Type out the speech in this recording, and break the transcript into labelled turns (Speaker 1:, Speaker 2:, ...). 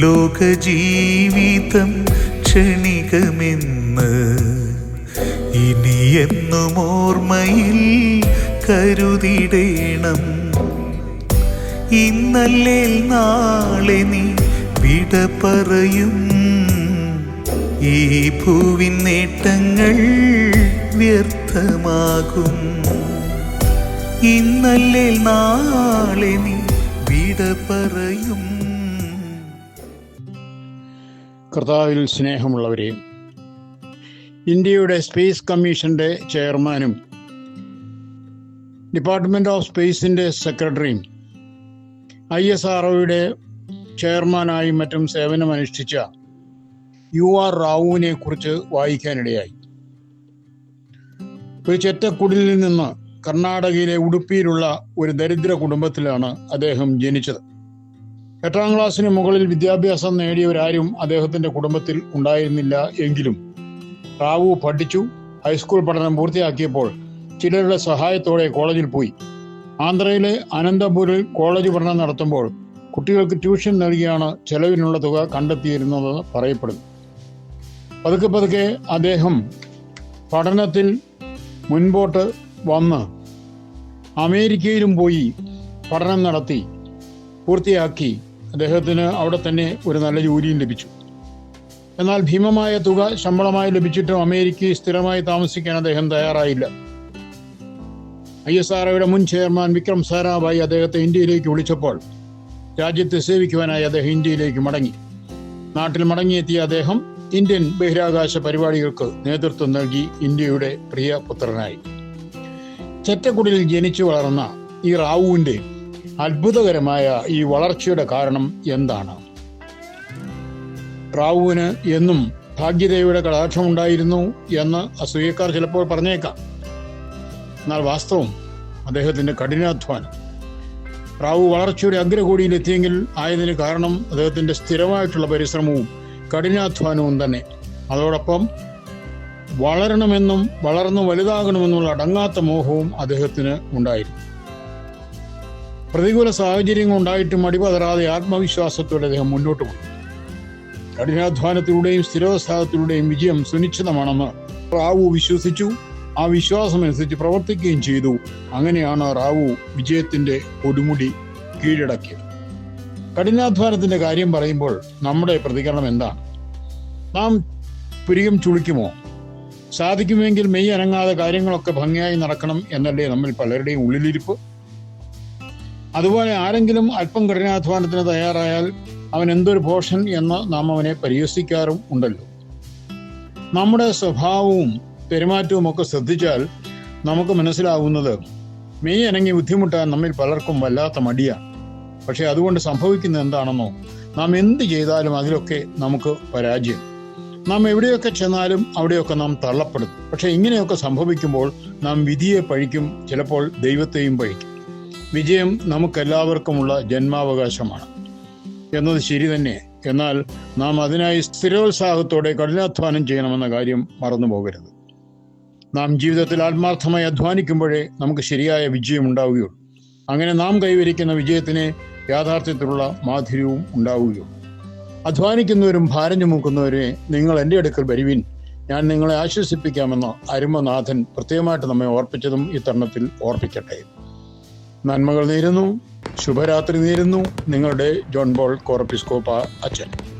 Speaker 1: ലോക ജീവിതം ക്ഷണികമെന്ന് ഇനിയെന്നും ഓർമ്മയിൽ കരുതിടേണം. ഇന്നല്ലേ നാളെ നീ വിട പറയും. ഈ ഭൂവിൻ നേട്ടങ്ങൾ വ്യർത്ഥമാകും. ഇന്നല്ലേ നാളെ നീ വിട പറയും.
Speaker 2: കർത്താവിൽ സ്നേഹമുള്ളവരെ ഇന്ത്യയുടെ സ്പേസ് കമ്മീഷന്റെ ചെയർമാനും ഡിപ്പാർട്ട്മെന്റ് ഓഫ് സ്പേസിന്റെ സെക്രട്ടറിയും ഐ എസ് ആർ ചെയർമാനായും മറ്റും സേവനമനുഷ്ഠിച്ച യു ആർ റാവുവിനെ കുറിച്ച് വായിക്കാനിടയായി. ഒരു ചെറ്റക്കുടിലിൽ നിന്ന് കർണാടകയിലെ ഉടുപ്പിയിലുള്ള ഒരു ദരിദ്ര കുടുംബത്തിലാണ് അദ്ദേഹം ജനിച്ചത്. എട്ടാം ക്ലാസ്സിന് മുകളിൽ വിദ്യാഭ്യാസം നേടിയവരാരും അദ്ദേഹത്തിന്റെ കുടുംബത്തിൽ ഉണ്ടായിരുന്നില്ല എങ്കിലും. റാവു പഠിച്ചു ഹൈസ്കൂൾ പഠനം പൂർത്തിയാക്കിയപ്പോൾ ചിലരുടെ സഹായത്തോടെ കോളേജിൽ പോയി. ആന്ധ്രയിലെ അനന്തപൂരിൽ കോളേജ് പഠനം നടത്തുമ്പോൾ കുട്ടികൾക്ക് ട്യൂഷൻ നൽകിയാണ് ചെലവിനുള്ള തുക കണ്ടെത്തിയിരുന്നതെന്ന് പറയപ്പെടുന്നു പതുക്കെ പതുക്കെ അദ്ദേഹം പഠനത്തിൽ മുൻപോട്ട് വന്ന് അമേരിക്കയിലും പോയി പഠനം നടത്തി പൂർത്തിയാക്കി അദ്ദേഹത്തിന് അവിടെ തന്നെ ഒരു നല്ല ജോലിയും ലഭിച്ചു. എന്നാൽ ഭീമമായ തുക ശമ്പളമായി ലഭിച്ചിട്ടും അമേരിക്കയിൽ സ്ഥിരമായി താമസിക്കാൻ അദ്ദേഹം തയ്യാറായില്ല. ഐ എസ് ആർ മുൻ ചെയർമാൻ വിക്രം സാരാഭായി അദ്ദേഹത്തെ ഇന്ത്യയിലേക്ക് വിളിച്ചപ്പോൾ രാജ്യത്തെ സേവിക്കുവാനായി അദ്ദേഹം ഇന്ത്യയിലേക്ക് മടങ്ങി. നാട്ടിൽ മടങ്ങിയെത്തിയ അദ്ദേഹം ഇന്ത്യൻ ബഹിരാകാശ പരിപാടികൾക്ക് നേതൃത്വം നൽകി ഇന്ത്യയുടെ പ്രിയ പുത്രനായി. ചെറ്റക്കുടിൽ ജനിച്ചു വളർന്ന ഈ റാവുവിന്റെ അത്ഭുതകരമായ ഈ വളർച്ചയുടെ കാരണം എന്താണ്? റാവുവിന് എന്നും ഭാഗ്യദേവിയുടെ കടാക്ഷമുണ്ടായിരുന്നു എന്ന് അസൂയക്കാർ ചിലപ്പോൾ പറഞ്ഞേക്കാം. എന്നാൽ വാസ്തവം അദ്ദേഹത്തിന്റെ കഠിനാധ്വാനം. റാവു വളർച്ചയുടെ അഗ്രകോടിയിലെത്തിയെങ്കിൽ ആയതിന് കാരണം അദ്ദേഹത്തിന്റെ സ്ഥിരമായിട്ടുള്ള പരിശ്രമവും കഠിനാധ്വാനവും തന്നെ. അതോടൊപ്പം വളരണമെന്നും വളർന്നു വലുതാകണമെന്നുള്ള അടങ്ങാത്ത മോഹവും അദ്ദേഹത്തിന് ഉണ്ടായിരുന്നു. പ്രതികൂല സാഹചര്യങ്ങൾ ഉണ്ടായിട്ടും അടിപതറാതെ ആത്മവിശ്വാസത്തോടെ അദ്ദേഹം മുന്നോട്ട് പോയി. കഠിനാധ്വാനത്തിലൂടെയും സ്ഥിരോത്സാഹത്തിലൂടെയും വിജയം സുനിശ്ചിതമാണെന്ന് റാവു വിശ്വസിച്ചു. ആ വിശ്വാസമനുസരിച്ച് പ്രവർത്തിക്കുകയും ചെയ്തു. അങ്ങനെയാണ് റാവു വിജയത്തിന്റെ കൊടുമുടി കീഴടക്കിയത്. കഠിനാധ്വാനത്തിന്റെ കാര്യം പറയുമ്പോൾ നമ്മുടെ പ്രതികരണം എന്താണ്? നാം പുരികം ചുളിക്കുമോ? സാധിക്കുമെങ്കിൽ മെയ് അനങ്ങാതെ കാര്യങ്ങളൊക്കെ ഭംഗിയായി നടക്കണം എന്നല്ലേ നമ്മൾ പലരുടെയും ഉള്ളിലിരിപ്പ്? അതുപോലെ ആരെങ്കിലും അല്പം കഠിനാധ്വാനത്തിന് തയ്യാറായാൽ അവൻ എന്തൊരു ഭോഷൻ എന്ന് നാം അവനെ പരിഹസിക്കാറും ഉണ്ടല്ലോ. നമ്മുടെ സ്വഭാവവും പെരുമാറ്റവും ഒക്കെ ശ്രദ്ധിച്ചാൽ നമുക്ക് മനസ്സിലാവുന്നത് മെയ് അനങ്ങി ബുദ്ധിമുട്ടാൻ നമ്മിൽ പലർക്കും വല്ലാത്ത മടിയാണ് പക്ഷെ അതുകൊണ്ട് സംഭവിക്കുന്നത് എന്താണെന്നോ നാം എന്ത് ചെയ്താലും അതിലൊക്കെ നമുക്ക് പരാജയം. നാം എവിടെയൊക്കെ ചെന്നാലും അവിടെയൊക്കെ നാം തള്ളപ്പെടും. പക്ഷെ ഇങ്ങനെയൊക്കെ സംഭവിക്കുമ്പോൾ നാം വിധിയെ പഴിക്കും ചിലപ്പോൾ ദൈവത്തെയും പഴിക്കും. വിജയം നമുക്കെല്ലാവർക്കുമുള്ള ജന്മാവകാശമാണ്. എന്നത് ശരി തന്നെ. എന്നാൽ നാം അതിനായി സ്ഥിരോത്സാഹത്തോടെ കഠിനാധ്വാനം ചെയ്യണമെന്ന കാര്യം മറന്നു പോകരുത്. നാം ജീവിതത്തിൽ ആത്മാർത്ഥമായി അധ്വാനിക്കുമ്പോഴേ നമുക്ക് ശരിയായ വിജയം ഉണ്ടാവുകയുള്ളൂ. അങ്ങനെ നാം കൈവരിക്കുന്ന വിജയത്തിന് യാഥാർത്ഥ്യത്തിലുള്ള മാധുര്യവും ഉണ്ടാവുകയുള്ളൂ. അധ്വാനിക്കുന്നവരും ഭാരം ചുമക്കുന്നവരെ നിങ്ങൾ എന്റെ അടുക്കൽ വരുവിൻ. ഞാൻ നിങ്ങളെ ആശ്വസിപ്പിക്കാമെന്ന് അരുമനാഥൻ പ്രത്യേകമായിട്ട് നമ്മെ ഓർപ്പിച്ചതും ഈ തരുണത്തിൽ ഓർപ്പിക്കട്ടെ. നന്മകൾ നേരുന്നു. ശുഭരാത്രി നേരുന്നു. നിങ്ങളുടെ ജോൺ ബോൾ കോർപ്പിസ്കോപ്പ അച്ഛൻ.